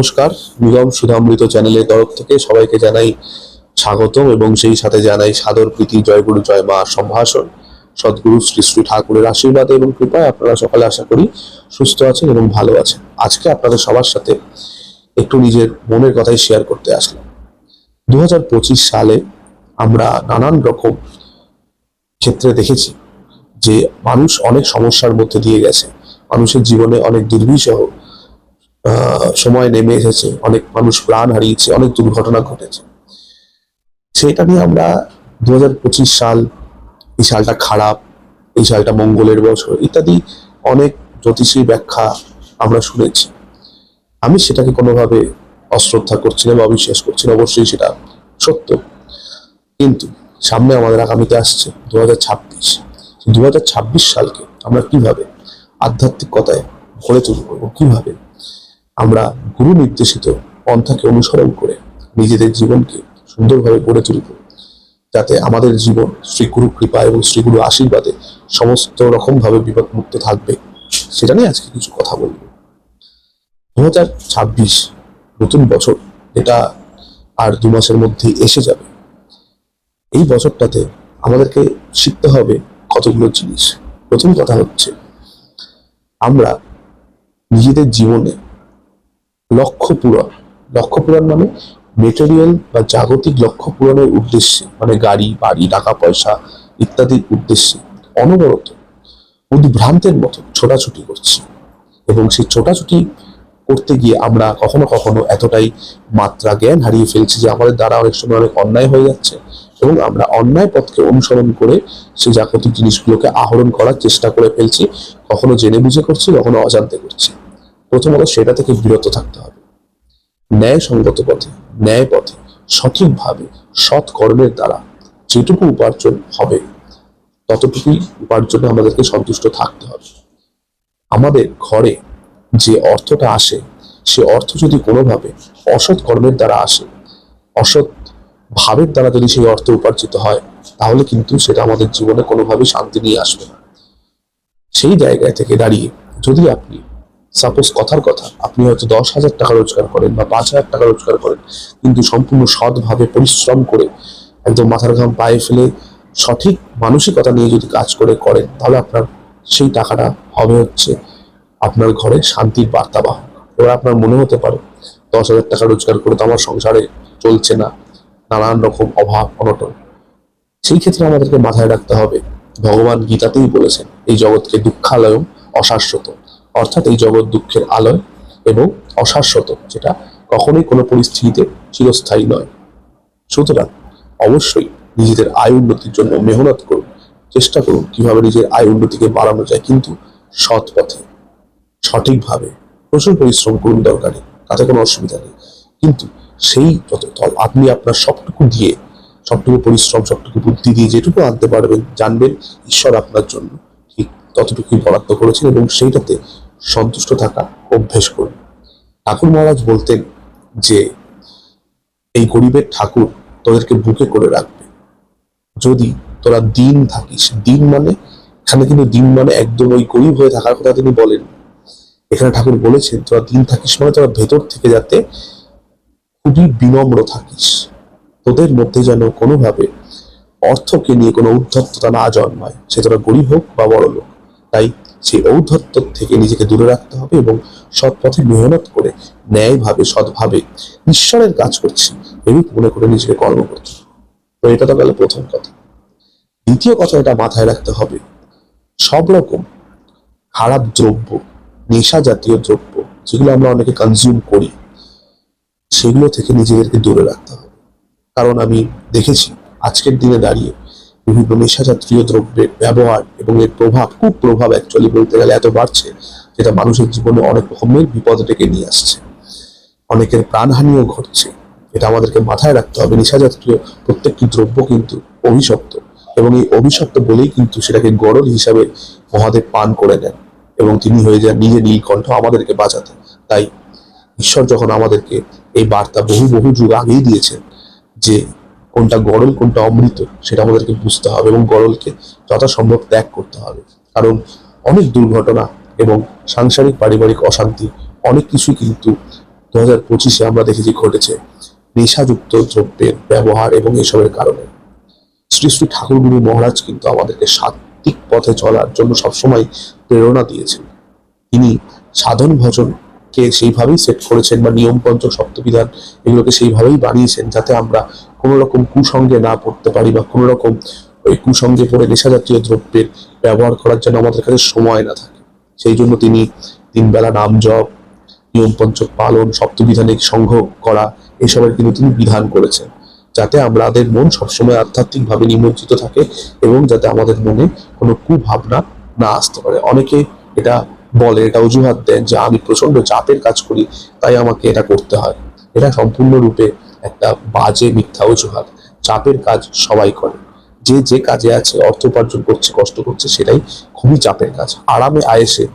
নমস্কার। নিগম সুধামৃত চ্যানেলের তরফ থেকে সবাইকে জানাই স্বাগতম এবং সেই সাথে জানাই সাদর প্রীতি, জয়গুরু, জয় মা সম্ভাষণ। সদ্গুরু শ্রী শ্রী ঠাকুরের আশীর্বাদে এবং কৃপায় আপনারা সকালে আশা করি সুস্থ আছেন এবং ভালো আছেন। আজকে আপনাদের সবার সাথে একটু নিজের মনের কথাই শেয়ার করতে আসলাম। দু হাজার পঁচিশ সালে আমরা নানান রকম ক্ষেত্রে দেখেছি যে মানুষ অনেক সমস্যার মধ্যে দিয়ে গেছে। মানুষের জীবনে অনেক দুর্বিষহ সময় নেমে এসেছে। অনেক মানুষ প্রাণ হারিয়েছে, অনেক দুর্ঘটনা ঘটেছে। সেটা নিয়ে আমরা দুহাজার পঁচিশ সাল এই সালটা খারাপ, এই সালটা মঙ্গলের বছর ইত্যাদি অনেক জ্যোতিষী ব্যাখ্যা আমরা শুনেছি। আমি সেটাকে কোনোভাবে অশ্রদ্ধা করছি না বা অবিশ্বাস করছি না, অবশ্যই সেটা সত্য। কিন্তু সামনে আমাদের আগামীতে আসছে দু হাজার ছাব্বিশ। দু হাজার ছাব্বিশ সালকে আমরা কীভাবে আধ্যাত্মিকতায় ভরে তুলব কীভাবে আমরা গুরু নির্দেশিত পন্থাকে অনুসরণ করে নিজেদের জীবনকে সুন্দরভাবে গড়ে তুলব, যাতে আমাদের জীবন শ্রী গুরু কৃপা এবং শ্রী গুরু আশীর্বাদে সমস্ত রকম ভাবে বিপদমুক্ত থাকবে। সেটা নিয়ে আজকে কিছু কথা বলব। দু ছাব্বিশ নতুন বছর এটা আর দু মাসের মধ্যে এসে যাবে। এই বছরটাতে আমাদেরকে শিখতে হবে কতগুলো জিনিস। প্রথম কথা হচ্ছে, আমরা নিজেদের জীবনে লক্ষ্য পূরণ লক্ষ্য পূরণ মানে মেটেরিয়াল বা জাগতিক লক্ষ্য পূরণের উদ্দেশ্যে মানে গাড়ি, বাড়ি, টাকা, পয়সা ইত্যাদির উদ্দেশ্যে অনবরত উদ্ভ্রান্তের মতো ছোটাছুটি করছি। এবং সেই ছোটাছুটি করতে গিয়ে আমরা কখনো কখনো এতটাই মাত্রা জ্ঞান হারিয়ে ফেলছি যে আমাদের দ্বারা অনেক সময় অনেক অন্যায় হয়ে যাচ্ছে এবং আমরা অন্যায় পথকে অনুসরণ করে সেই জাগতিক জিনিসগুলোকে আহরণ করার চেষ্টা করে ফেলছি, কখনো জেনে বুঝে করছি, কখনো অজান্তে করছি। প্রথমত সেটা থেকে বিরত থাকতে হবে। ন্যায় সঙ্গত পথে ন্যায় পথে সঠিকভাবে সৎ কর্মের দ্বারা যেটুকু উপার্জন হবে, ততটুকুই উপার্জনে আমাদেরকে সন্তুষ্ট থাকতে হবে। আমাদের ঘরে যে অর্থটা আসে, সে অর্থ যদি কোনোভাবে অসৎ কর্মের দ্বারা আসে, অসৎ ভাবের দ্বারা যদি সেই অর্থ উপার্জিত হয়, তাহলে কিন্তু সেটা আমাদের জীবনে কোনোভাবেই শান্তি নিয়ে আসবে না। সেই জায়গায় থেকে দাঁড়িয়ে যদি আপনি সাপোজ কথার কথা, আপনি হয়তো দশ হাজার টাকা রোজগার করেন বা পাঁচ হাজার টাকা রোজগার করেন, কিন্তু সম্পূর্ণ সৎভাবে পরিশ্রম করে একদম মাথার ঘাম পায়ে ফেলে সঠিক মানসিকতা নিয়ে যদি কাজ করে, করেন, তাহলে আপনার সেই টাকাটা হবে হচ্ছে আপনার ঘরে শান্তির বার্তাবাহক। এবার আপনার মনে হতে পারে, দশ হাজার টাকা রোজগার করে তো আমার সংসারে চলছে না, নানান রকম অভাব, অনটন। সেই ক্ষেত্রে আমাদেরকে মাথায় রাখতে হবে, ভগবান গীতাতেই বলেছেন, এই জগৎকে দুঃখালয়ম অশাশ্বত অর্থাৎ এই জগৎ দুঃখের আলয় এবং অশাশ্বত, যেটা কখনোই কোনো পরিস্থিতিতে চিরস্থায়ী নয়। সুতরাং অবশ্যই নিজেদের আয় উন্নতির জন্য মেহনত করুন, চেষ্টা করুন কীভাবে নিজের আয় উন্নতিকে বাড়ানো যায়, কিন্তু সৎ পথে, সঠিকভাবে প্রচুর পরিশ্রম করুন দরকারে, তাতে কোনো অসুবিধা নেই। কিন্তু সেই যত আপনি আপনার সবটুকু দিয়ে, সবটুকু পরিশ্রম, সবটুকু বুদ্ধি দিয়ে যেটুকু আনতে পারবেন, জানবেন ঈশ্বর আপনার জন্য। ততটুকুই বরাদ্দ করেছেন এবং সেইটাতে সন্তুষ্ট থাকা অভ্যেস করুন। ঠাকুর মহারাজ বলতেন যে, এই গরিবের ঠাকুর তোদেরকে বুকে করে রাখবে। যদি তোরা দিন থাকিস, দিন মানে এখানে কিন্তু দিন মানে একদম ওই গরিব হয়ে থাকার কথা তিনি বলেন। এখানে ঠাকুর বলেছেন, তোরা দিন থাকিস মানে তোরা ভেতর থেকে যাতে খুবই বিনম্র থাকিস। তোদের মধ্যে যেন কোনোভাবে অর্থকে নিয়ে কোনো উদ্ধত্ততা না জন্মায়। সে তোরা গরিব হোক বা বড় লোক তাই সেই ঔদ্ধত্য থেকে নিজেকে দূরে রাখতে হবে এবং সৎ পথে মেহনত করে ন্যায়ভাবে, সৎভাবে ঈশ্বরের কাজ করছি এরূপ মনে করে নিজেকে কর্ম করতে তো এটা তো গেল প্রথম কথা। দ্বিতীয় কথা এটা মাথায় রাখতে হবে, সব রকম খারাপ দ্রব্য, নেশা জাতীয় দ্রব্য যেগুলো আমরা অনেকে কনজিউম করি, সেগুলো থেকে নিজেদেরকে দূরে রাখতে হবে। কারণ আমি দেখেছি, আজকের দিনে দাঁড়িয়ে বিভিন্ন নেশা জাতীয় দ্রব্যের ব্যবহার এবং এর প্রভাব খুব প্রভাব অ্যাকচুয়ালি বলতে গেলে এত বাড়ছে, যেটা মানুষের জীবনে অনেক রকমের বিপদ ডেকে নিয়ে আসছে। অনেকের প্রাণহানিও ঘটছে। এটা আমাদেরকে মাথায় রাখতে হবে। নেশা জাতীয় প্রত্যেকটি দ্রব্য কিন্তু অভিশপ্ত এবং এই অভিশপ্ত বলেই কিন্তু সেটাকে গরল হিসাবে মহাদেব পান করে নেন এবং তিনি হয়ে যান নিজে নীলকণ্ঠ আমাদেরকে বাঁচাতে। তাই ঈশ্বর যখন আমাদেরকে এই বার্তা বহু বহু যুগ আগেই দিয়েছেন যে কোনটা গরল কোনটা অমৃত, সেটা আমাদেরকে বুঝতে হবে এবং গরলকে যথাসম্ভব ত্যাগ করতে হবে। কারণ অনেক দুর্ঘটনা এবং সাংসারিক, পারিবারিক অশান্তি অনেক কিছুই কিন্তু দু হাজার পঁচিশে আমরা দেখেছি ঘটেছে নেশাযুক্ত দ্রব্যের ব্যবহার এবং এসবের কারণে। শ্রী শ্রী ঠাকুরগুরু মহারাজ কিন্তু আমাদেরকে সাত্বিক পথে চলার জন্য সবসময় প্রেরণা দিয়েছেন। তিনি সাধন ভজনকে সেইভাবেই সেট করেছেন বা নিয়ম পঞ্চক সপ্তবিধান এগুলোকে সেইভাবেই বানিয়েছেন যাতে আমরা কোনো রকম কুসঙ্গে না পড়তে পারি বা কোনো রকম ওই কুসঙ্গে পড়ে নেশা জাতীয় দ্রব্যের ব্যবহার করার জন্য আমাদের কাছে সময় না থাকে। সেই জন্য তিনি তিনবেলা নাম জপ নিয়ম পালন সপ্তবিধানিক সংঘ করা, এসবের কিন্তু তিনি বিধান করেছেন। যাতে আমাদের মন সবসময় আধ্যাত্মিকভাবে নিমজ্জিত থাকে এবং যাতে আমাদের মনে কোনো কুভাবনা না আসতে পারে। অনেকে এটা বলে, এটা অজুহাত দেন যে আমি প্রচণ্ড চাপের কাজ করি, তাই আমাকে এটা করতে হয়। এটা সম্পূর্ণরূপে একটা বাজে মিথ্যা অজুহাত। চাপের কাজ সবাই করে। যে যে কাজে আছে, অর্থ উপার্জন করছে, কষ্ট করছে, সেটাই খুবই চাপের কাজ। আরামে, আয়েসে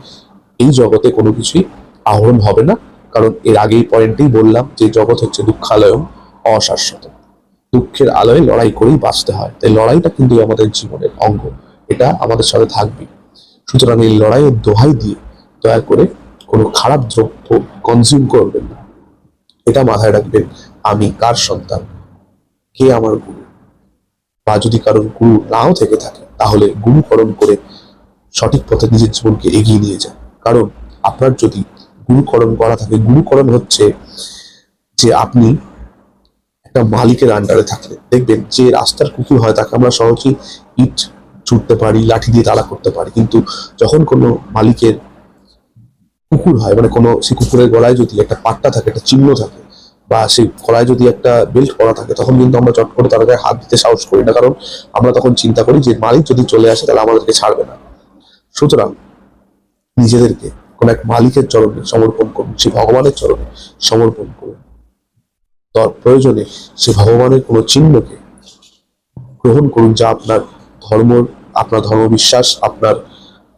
এই জগতে কোনো কিছুই আহরণ হবে না। কারণ এর আগেই পয়েন্টেই বললাম যে জগৎ হচ্ছে দুঃখালয়ম, অশাশ্বত। দুঃখের আলোয় লড়াই করেই বাঁচতে হয়। তাই লড়াইটা কিন্তু আমাদের জীবনের অঙ্গ। এটা আমাদের সাথে থাকবে সুতরাং এই লড়াইয়ের দোহাই দিয়ে দয়া করে কোনো খারাপ দ্রব্য কনজিউম করবেন না। এটা মাথায় রাখবেন, আমি কার সন্তান? কে আমার গুরু? বা যদি কারোর গুরু নাও থেকে থাকে, তাহলে গুরুকরণ করে সঠিক পথে নিজের জীবনকে এগিয়ে নিয়ে যান। কারণ আপনার যদি গুরুকরণ করা থাকে, গুরুকরণ হচ্ছে যে আপনি একটা মালিকের আন্ডারে থাকলে দেখবেন যে রাস্তার কুকুর হয়, তাকে আমরা সহজেই ইট ছুটতে পারি, লাঠি দিয়ে তাড়া করতে পারি। কিন্তু যখন কোনো মালিকের কুকুর হয়। মানে কোনো সেই কুকুরের গলায় যদি একটা পাট্টা থাকে, একটা চিহ্ন থাকে, বা সেই গলায় যদি একটা বেল্ট পরা থাকে, তখন কিন্তু আমরা চট করে তার গায়ে হাত দিতে সাহস করি না। কারণ আমরা তখন চিন্তা করি যে মালিক যদি চলে আসে, তাহলে আমাদেরকে ছাড়বে না। সুতরাং নিজেদেরকে কোনো এক মালিকের চরণে সমর্পণ করুন, সে ভগবানের চরণে সমর্পণ করুন। তার প্রয়োজনে সে ভগবানের কোনো চিহ্নকে গ্রহণ করুন যা আপনার ধর্ম আপনার ধর্মবিশ্বাস, আপনার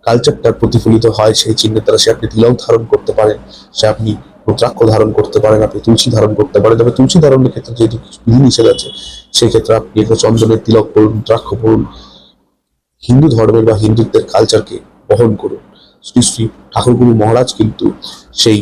কালচারটার প্রতিফলিত হয়, সেই চিহ্নের দ্বারা সে আপনি তিলক ধারণ করতে পারেন, সে আপনি রুদ্রাক্ষ ধারণ করতে পারেন, আপনি তুলসী ধারণ করতে পারেন। তবে তুলসী ধারণের ক্ষেত্রে যেহেতু বিধি নিষেধ আছে, সেই ক্ষেত্রে আপনি একটা চন্দনের তিলক পড়ুন, রুদ্রাক্ষ পড়ুন। হিন্দু ধর্মের বা হিন্দুত্বের কালচারকে বহন করুন। শ্রী শ্রী ঠাকুরগুরু মহারাজ কিন্তু সেই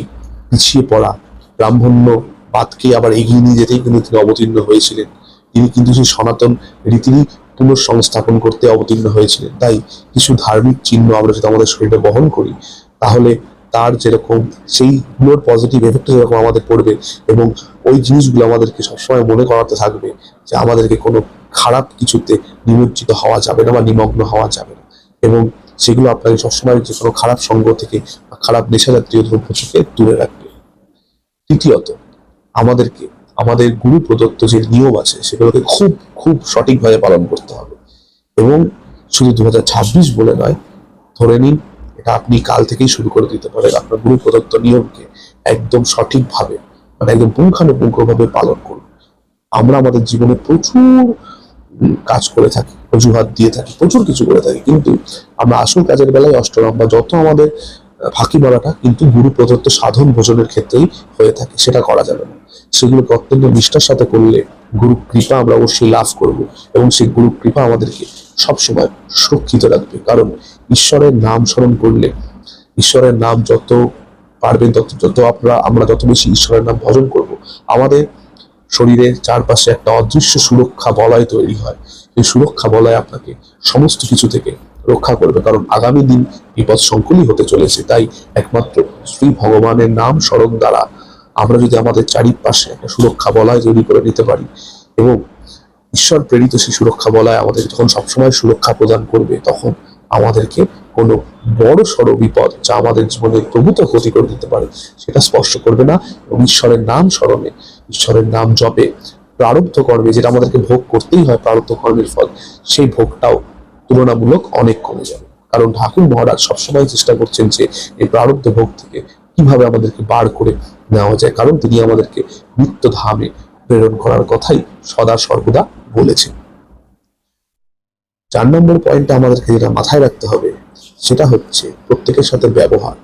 পিছিয়ে পড়া ব্রাহ্মণ্য বাদকে আবার এগিয়ে নিয়ে যেতেই কিন্তু তিনি অবতীর্ণ হয়েছিলেন। তিনি কিন্তু সেই সনাতন রীতিরই পুনঃসংস্থাপন করতে অবতীর্ণ হয়েছিলেন। তাই কিছু ধার্মিক চিহ্ন আমরা যদি আমাদের শরীরে বহন করি, তাহলে তার যেরকম সেই সেইগুলোর পজিটিভ এফেক্ট যেরকম আমাদের পড়বে এবং ওই জিনিসগুলো আমাদেরকে সবসময় মনে করাতে থাকবে যে আমাদেরকে কোনো খারাপ কিছুতে নিমজ্জিত হওয়া যাবে না বা নিমগ্ন হওয়া যাবে না। এবং সেগুলো আপনাকে সবসময় যে কোনো খারাপ সঙ্গ থেকে বা খারাপ নেশা জাতীয় দ্রব্য থেকে দূরে রাখবে। তৃতীয়ত, আমাদেরকে আমাদের গুরু প্রদত্ত যে নিয়ম আছে, সেগুলোকে খুব খুব সঠিকভাবে পালন করতে হবে। এবং শুধু দু হাজার ছাব্বিশ বলে নয়, ধরে নিন, এটা আপনি কাল থেকেই শুরু করে দিতে পারেন আপনার গুরু প্রদত্ত নিয়মকে একদম সঠিকভাবে মানে একদম পুঙ্খানুপুঙ্খভাবে পালন করুন। আমরা আমাদের জীবনে প্রচুর কাজ করে থাকি, অজুহাত দিয়ে থাকি, প্রচুর কিছু করে থাকি, কিন্তু আমরা আসল কাজের বেলায় অষ্টরাম বা যত আমাদের ফাঁকি মারাটা কিন্তু গুরু প্রদত্ত সাধন ভোজনের ক্ষেত্রেই হয়ে থাকে, সেটা করা যাবে না। সেগুলোকে অত্যন্ত নিষ্ঠার সাথে করলে গুরু কৃপা আমরা অবশ্যই লাভ করব এবং সেই গুরু কৃপা আমাদেরকে সবসময় সুরক্ষিত রাখবে। কারণ ঈশ্বরের নাম স্মরণ করলে, ঈশ্বরের নাম যত পারবেন, তত, যত আমরা আমরা যত বেশি ঈশ্বরের নাম ভজন করব, আমাদের শরীরের চারপাশে একটা অদৃশ্য সুরক্ষা বলয় তৈরি হয়। এই সুরক্ষা বলয় আপনাকে সমস্ত কিছু থেকে রক্ষা করবে। কারণ আগামী দিন বিপদ সংকুলই হতে চলেছে। তাই একমাত্র শ্রী ভগবানের নাম স্মরণ দ্বারা আমরা যদি আমাদের চারিপাশে একটা সুরক্ষা বলয় তৈরি করে নিতে পারি এবং ঈশ্বর প্রেরিত সেই সুরক্ষা বলয় আমাদের যখন সবসময় সুরক্ষা প্রদান করবে, তখন আমাদেরকে কোনো বড় সড় বিপদ যা আমাদের জীবনে প্রভূত ক্ষতি করে দিতে পারে, সেটা স্পর্শ করবে না এবং ঈশ্বরের নাম স্মরণে, ঈশ্বরের নাম জপে প্রারব্ধ কর্মে যেটা আমাদেরকে ভোগ করতেই হয় প্রারব্ধ কর্মের ফল, সেই ভোগটাও তুলনামূলক অনেক কমে যাবে। কারণ ঠাকুর মহারাজ সবসময় চেষ্টা করছেন যে এই প্রারব্ধ ভোগ থেকে কীভাবে আমাদেরকে বার করে নেওয়া যায়। কারণ তিনি আমাদেরকে নিত্য ধামে প্রেরণ করার কথাই সদা সর্বদা বলেছেন। চার নম্বর পয়েন্টটা আমাদেরকে যেটা মাথায় রাখতে হবে, সেটা হচ্ছে প্রত্যেকের সাথে ব্যবহার।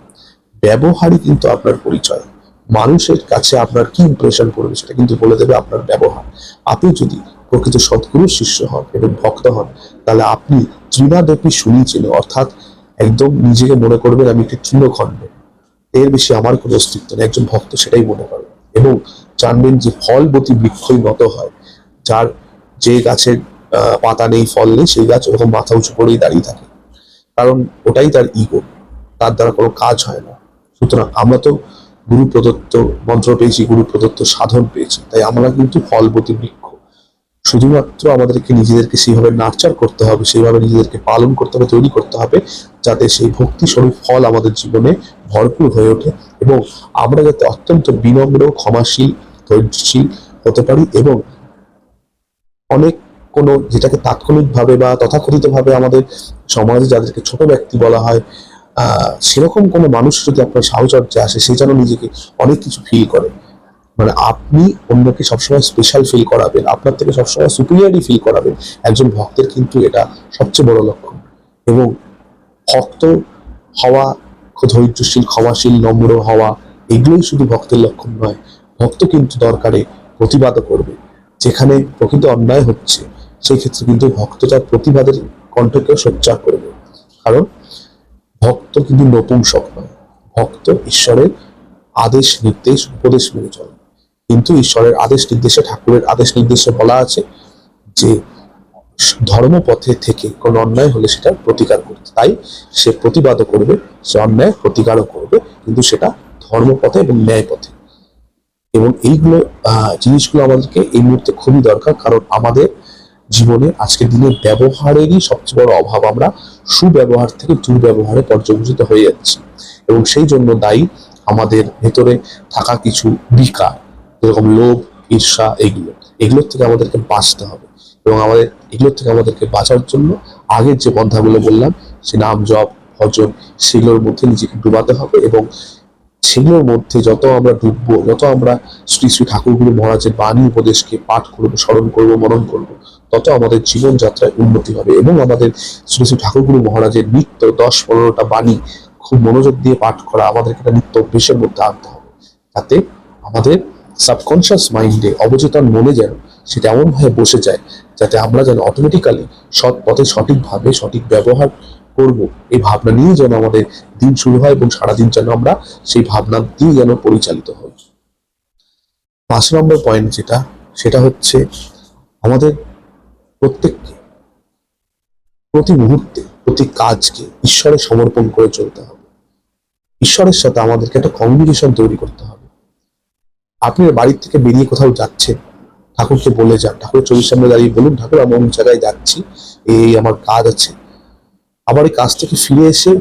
ব্যবহারই কিন্তু আপনার পরিচয়। মানুষের কাছে আপনার কি ইমপ্রেশন করবে সেটা কিন্তু বলে দেবে আপনার ব্যবহার। আপনি যদি প্রকৃত সদ্গুরুর শিষ্য হন এবং ভক্ত হন, তাহলে আপনি তৃণাদপি শুনিয়েছেন অর্থাৎ একদম নিজেকে মনে করবেন আমি একটি তৃণখণ্ড। এর বেশি আমার কোনো অস্তিত্ব নেই, একজন ভক্ত সেটাই মনে করে এবং জানবেন যে ফলবতী বৃক্ষই নত হয়, যার যে গাছের পাতা নেই, ফল নেই, সেই গাছ ওরকম মাথা উঁচু করেই দাঁড়িয়ে থাকে। কারণ ওটাই তার ইগো তার দ্বারা কোনো কাজ হয় না। সুতরাং আমরা তো গুরু প্রদত্ত মন্ত্র পেয়েছি গুরু প্রদত্ত সাধন পেয়েছি, তাই আমরা কিন্তু ফলবতী বৃক্ষ শুধুমাত্র আমাদেরকে নিজেদেরকে সেইভাবে নার্চার করতে হবে, সেইভাবে নিজেদেরকে পালন করতে হবে, তৈরি করতে হবে, যাতে সেই ভক্তি স্বরূপ ফল আমাদের জীবনে ভরপুর হয়ে ওঠে এবং আমরা যাতে অত্যন্ত বিনম্র, ক্ষমাশীল, ধৈর্যশীল হতে পারি এবং অনেক কোনো যেটাকে তাৎক্ষণিকভাবে বা তথাকথিতভাবে আমাদের সমাজে যাদেরকে ছোট ব্যক্তি বলা হয় সেরকম কোনো মানুষ যদি আপনার সাহচর্যে আসে, সে যেন নিজেকে অনেক কিছু ফিল করে। মানে আপনি অন্যকে সবসময় স্পেশাল ফিল করাবেন, আপনার থেকে সবসময় সুপিরিয়ারই ফিল করাবেন। একজন ভক্তের কিন্তু এটা সবচেয়ে বড় লক্ষণ। এবং ভক্ত হওয়া, ধৈর্যশীল, ক্ষমাশীল, নম্র হওয়া, এগুলোই শুধু ভক্তের লক্ষণ নয়। ভক্ত কিন্তু দরকারে প্রতিবাদও করবে। যেখানে প্রকৃত অন্যায় হচ্ছে, সেই ক্ষেত্রে কিন্তু ভক্ত তার প্রতিবাদের কণ্ঠকেও সোচ্চার করবে। কারণ ভক্ত কিন্তু নপুংসক নয়। ভক্ত ঈশ্বরের আদেশ, নির্দেশ, উপদেশ মেনে চলে। কিন্তু ঈশ্বরের আদেশ নির্দেশে, ঠাকুরের আদেশ নির্দেশে বলা আছে যে ধর্মপথে থেকে কোনো অন্যায় হলে সেটা প্রতিকার করতে। তাই সে প্রতিবাদও করবে, সে অন্যায় প্রতিকারও করবে, কিন্তু সেটা ধর্মপথে এবং ন্যায় পথে এবং এইগুলো জিনিসগুলো আমাদেরকে এই মুহূর্তে খুবই দরকার, কারণ আমাদের জীবনে আজকের দিনে ব্যবহারেরই সবচেয়ে বড় অভাব আমরা সুব্যবহার থেকে দুর্ব্যবহারে পর্যবেসিত হয়ে যাচ্ছি। এবং সেই জন্য দায়ী আমাদের ভেতরে থাকা কিছু বিকার। যেরকম লোভ, ঈর্ষা, এগুলো। এগুলোর থেকে আমাদেরকে বাঁচতে হবে। এবং আমাদের, এগুলোর থেকে আমাদেরকে বাঁচার জন্য আগের যে পন্থাগুলো বললাম, সে নাম জপ, ভজন, সেগুলোর মধ্যে নিজেকে ডুবাতে হবে এবং সেগুলোর মধ্যে যত আমরা ডুববো, যত আমরা শ্রী শ্রী ঠাকুরগুরু মহারাজের বাণী উপদেশকে পাঠ করব, স্মরণ করব, মনন করব, তত আমাদের জীবনযাত্রায় উন্নতি হবে এবং আমাদের শ্রী শ্রী ঠাকুরগুরু মহারাজের নিত্য দশ পনেরোটা বাণী খুব মনোযোগ দিয়ে পাঠ করা আমাদেরকে একটা নিত্য অভ্যেসের মধ্যে আনতে হবে। যাতে আমাদের সাবকনশিয়াস মাইন্ডে অবচেতন মনে যেন সেটা এমনভাবে বসে যায়, যাতে আমরা যেন অটোমেটিক্যালি সৎ পথে সঠিকভাবে সঠিক ব্যবহার করব। এই ভাবনা নিয়ে যেন আমাদের দিন শুরু হয় এবং সারাদিন যেন আমরা সেই ভাবনা দিয়ে যেন পরিচালিত হই। পাঁচ নম্বর পয়েন্ট যেটা, সেটা হচ্ছে আমাদের প্রত্যেককে, প্রতি মুহূর্তে, প্রতি কাজকে ঈশ্বরে সমর্পণ করে চলতে হবে। ঈশ্বরের সাথে আমাদেরকে একটা কমিউনিকেশন তৈরি করতে হবে। আপনি বাড়ির থেকে বেরিয়ে কোথাও যাচ্ছেন। ঠাকুরকে বলে যান। ঠাকুরের চোখের সামনে দাঁড়িয়ে বলুন, ঠাকুর, আমি অমুক জায়গায় যাচ্ছি। এই আমার কাজ আছে। আবার এই কাজ থেকে ফিরে এসে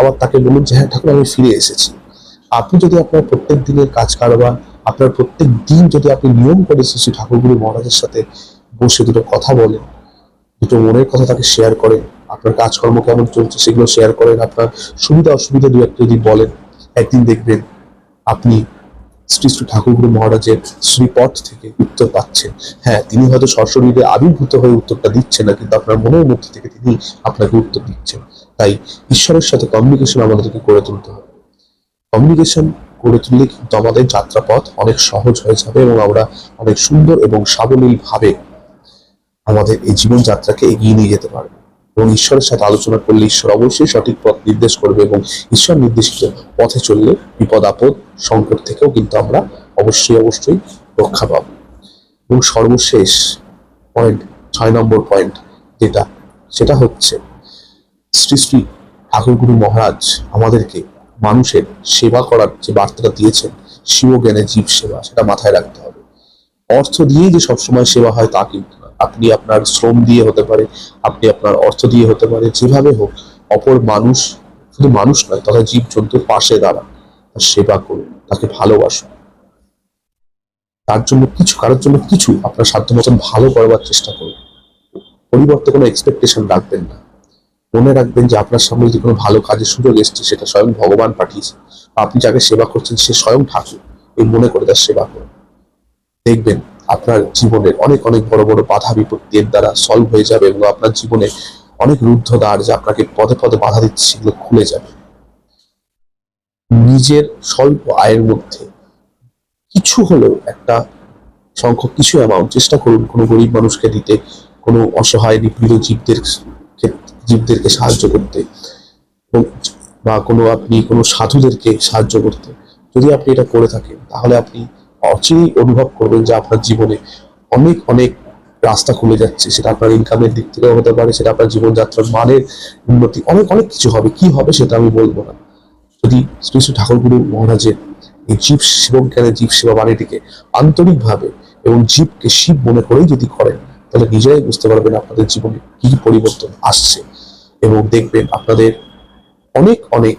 আবার তাকে বলুন যে হ্যাঁ ঠাকুর, আমি ফিরে এসেছি। আপনি যদি আপনার প্রত্যেক দিনের কাজ কারবার, আপনার প্রত্যেক দিন যদি আপনি নিয়ম করে শ্রী ঠাকুরগুরু মহারাজের সাথে বসে দুটো কথা বলেন, দুটো মনের কথা তাকে শেয়ার করেন, আপনার কাজকর্ম কেমন চলছে সেগুলো শেয়ার করেন, আপনার সুবিধা অসুবিধা দু একটা যদি বলেন, একদিন দেখবেন আপনি শ্রী শ্রী ঠাকুরগুরু মহারাজের শ্রীপথ থেকে উত্তর পাচ্ছেন। হ্যাঁ তিনি হয়তো সশরীরে আবির্ভূত হয়ে উত্তরটা দিচ্ছেন না, কিন্তু আপনার মনের মধ্যে থেকে তিনি আপনাকে উত্তর দিচ্ছেন। তাই ঈশ্বরের সাথে কমিউনিকেশন আমাদেরকে করে তুলতে হবে। কমিউনিকেশন করে তুললে কিন্তু আমাদের যাত্রাপথ অনেক সহজ হয়ে যাবে এবং আমরা অনেক সুন্দর এবং সাবলীল ভাবে আমাদের এই জীবনযাত্রাকে এগিয়ে নিয়ে যেতে পারব। এবং ঈশ্বরের সাথে আলোচনা করলে ঈশ্বর অবশ্যই সঠিক পথ নির্দেশ করবে এবং ঈশ্বর নির্দেশিত পথে চললে বিপদ, আপদ, সংকট থেকেও কিন্তু আমরা অবশ্যই অবশ্যই রক্ষা পাব এবং সর্বশেষ পয়েন্ট ছয় নম্বর পয়েন্ট যেটা, সেটা হচ্ছে শ্রী শ্রী ঠাকুরগুরু মহারাজ আমাদেরকে মানুষের সেবা করার যে বার্তাটা দিয়েছেন শিব জ্ঞানে জীব সেবা, সেটা মাথায় রাখতে হবে অর্থ দিয়েই যে সবসময় সেবা হয় তা কিন্তু। আপনি আপনার শ্রম দিয়ে হতে পারে, আপনি আপনার অর্থ দিয়ে হতে পারে, যেভাবে হোক, অপর মানুষ, শুধু মানুষ নয়, তথা জীব জন্তুর পাশে দাঁড়ান, তার সেবা করুন, তাকে ভালোবাসুন। তার জন্য কিছু, কারোর জন্য কিছু আপনার সাধ্য মতন ভালো করবার চেষ্টা করুন। পরিবর্তে কোনো এক্সপেকটেশন রাখবেন না। মনে রাখবেন যে আপনার সামনে যে কোনো ভালো কাজের সুযোগ এসছে, সেটা স্বয়ং ভগবান পাঠিয়েছে আপনি যাকে সেবা করছেন, সে স্বয়ং ঠাকুর। এই মনে করে তার সেবা করুন। দেখবেন আপনার জীবনের অনেক অনেক বড় বড় বাধা বিপত্তি এর দ্বারা সলভ হয়ে যাবে এবং আপনার জীবনে অনেক রুদ্ধ দ্বার যা আপনাকে পদে পদে বাধা দিচ্ছে সেগুলো খুলে যাবে। নিজের স্বল্প আয়ের মধ্যে কিছু হলেও একটা সংখ্যক কিছু অ্যামাউন্ট চেষ্টা করুন কোনো গরিব মানুষকে দিতে, কোনো অসহায় নিপীড়িত জীবদের জীবদেরকে সাহায্য করতে বা কোনো আপনি কোনো সাধুদেরকে সাহায্য করতে। যদি আপনি এটা করে থাকেন তাহলে আপনি অচিরেই অনুভব করবেন যে আপনার জীবনে অনেক অনেক রাস্তা খুলে যাচ্ছে। সেটা আপনার ইনকামের দিক থেকেও হতে পারে, সেটা আপনার জীবনযাত্রার মানের উন্নতি, অনেক অনেক কিছু হবে। কি হবে সেটা আমি বলব না। যদি শ্রী শ্রী ঠাকুরগুরু মহারাজের এই জীব শিবক জ্ঞানের জীব সেবা বাণীটিকে আন্তরিকভাবে এবং জীবকে শিব মনে করেই যদি করেন, তাহলে নিজেরাই বুঝতে পারবেন আপনাদের জীবনে কি পরিবর্তন আসছে। এবং দেখবেন আপনাদের অনেক অনেক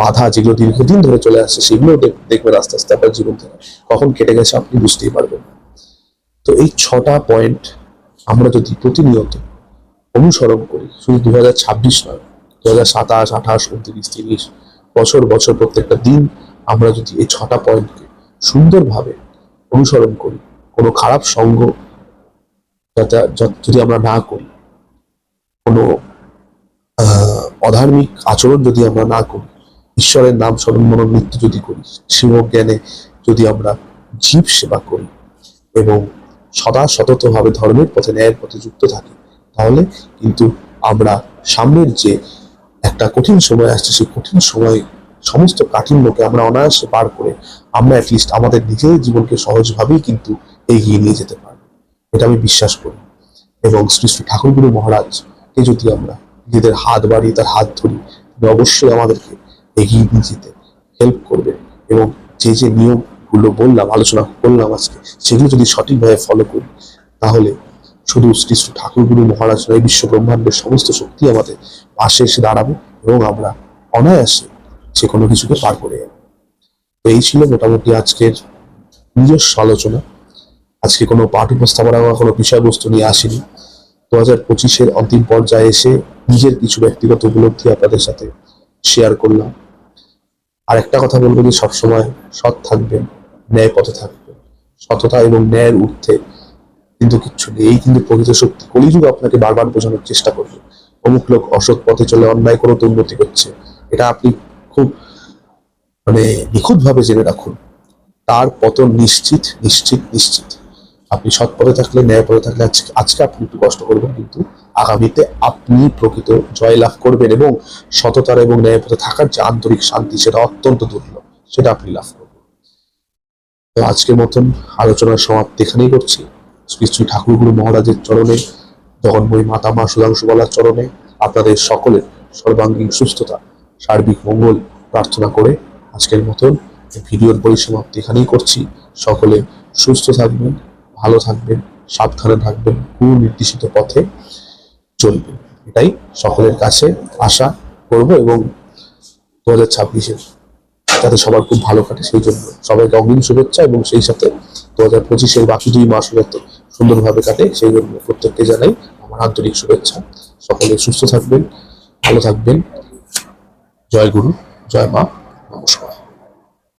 বাধা যেগুলো দীর্ঘদিন ধরে চলে আসছে, সেগুলো দেখবেন আস্তে আস্তে আপনার জীবন থেকে কখন কেটে গেছে আপনি বুঝতেই পারবেন তো এই ছটা পয়েন্ট আমরা যদি প্রতিনিয়ত অনুসরণ করি, শুধু দু হাজার ছাব্বিশ নয় দু হাজার সাতাশ, আঠাশ, উনত্রিশ, তিরিশ, বছর বছর প্রত্যেকটা দিন আমরা যদি এই ছটা পয়েন্টকে সুন্দরভাবে অনুসরণ করি, কোনো খারাপ সঙ্গ যদি আমরা না করি, কোনো অধার্মিক আচরণ যদি আমরা না করি ঈশ্বরের নাম স্মরণ মনোনৃত্য যদি করি শিবজ্ঞানে যদি আমরা জীব সেবা করি এবং সদা সততভাবে ধর্মের পথে ন্যায়ের পথে যুক্ত থাকি, তাহলে কিন্তু আমরা সামনের যে একটা কঠিন সময় আসছে, সেই কঠিন সময় সমস্ত কাঠিন্যকে আমরা অনায়াসে পার করে আমরা অ্যাটলিস্ট আমাদের নিজের জীবনকে সহজভাবেই কিন্তু এগিয়ে নিয়ে যেতে পারব। এটা আমি বিশ্বাস করি। এবং শ্রী শ্রী ঠাকুরগুরু মহারাজকে যদি আমরা নিজেদের হাত বাড়িয়ে তার হাত ধরি অবশ্যই আমাদেরকে এগিয়ে নিয়ে যেতে হেল্প করবে। এবং যে যে নিয়মগুলো বললাম, আলোচনা করলাম আজকে, সেগুলো যদি সঠিকভাবে ফলো করি, তাহলে শুধু শ্রী শ্রী ঠাকুরগুরু মহারাজ নয় বিশ্ব ব্রহ্মাণ্ডের সমস্ত শক্তি আমাদের পাশে এসে দাঁড়াবে এবং আমরা অনায়াসে যে কোনো কিছুকে পার করে যাব তো এই ছিল মোটামুটি আজকের নিজস্ব আলোচনা। আজকে কোনো পাঠ উপস্থাপনা বা কোনো বিষয়বস্তু নিয়ে আসিনি। দু হাজার পঁচিশের অন্তিম পর্যায়ে এসে নিজের কিছু ব্যক্তিগত উপলব্ধি আপনাদের সাথে শেয়ার করলাম। আর একটা কথা বলব যে সবসময় সৎ থাকবেন, ন্যায় পথে থাকবেন। সততা এবং ন্যায়ের ঊর্ধ্বে। কিন্তু কিচ্ছু নেই এই কিন্তু প্রকৃত শক্তি। কলিযুগ আপনাকে বারবার বোঝানোর চেষ্টা করবে। অমুক লোক অসৎ পথে চলে, অন্যায় কোনো তো উন্নতি করছে। এটা আপনি খুব মানে নিখুঁতভাবে জেনে রাখুন। তার পতন নিশ্চিত নিশ্চিত নিশ্চিত। আপনি সৎ পথে থাকলে, ন্যায় পথে থাকলে আজকে আজকে আপনি একটু কষ্ট করবেন কিন্তু আগামীতে আপনি প্রকৃত জয় লাভ করবেন এবং সততার এবং ন্যায় পথে থাকার যে আন্তরিক শান্তি, সেটা অত্যন্ত দুর্লভ সেটা আপনি লাভ করবেন। আজকের মতন আলোচনার সমাপ্তি এখানেই করছি। শ্রী ঠাকুরগুরু মহারাজের চরণে জগন্ময়ী মাতা মা সুধাংশু বলার চরণে আপনাদের সকলের সর্বাঙ্গীন সুস্থতা, সার্বিক মঙ্গল প্রার্থনা করে আজকের মতন ভিডিওর পরিসমাপ্তি এখানেই করছি। সকলে সুস্থ থাকবেন, ভালো থাকবেন, সাবধানে থাকবেন সুনির্দেশিত পথে। চলবেন এটাই সকলের কাছে আশা করব এবং দু হাজার ছাব্বিশের যাতে সবার খুব ভালো কাটে, সেই জন্য সবাইকে অগ্রিম শুভেচ্ছা এবং সেই সাথে দু হাজার পঁচিশের বাকি দুই মাস যাতে সুন্দরভাবে কাটে, সেই জন্য প্রত্যেককে জানাই আমার আন্তরিক শুভেচ্ছা। সকলে সুস্থ থাকবেন, ভালো থাকবেন। জয় গুরু, জয় মা, নমস্কার।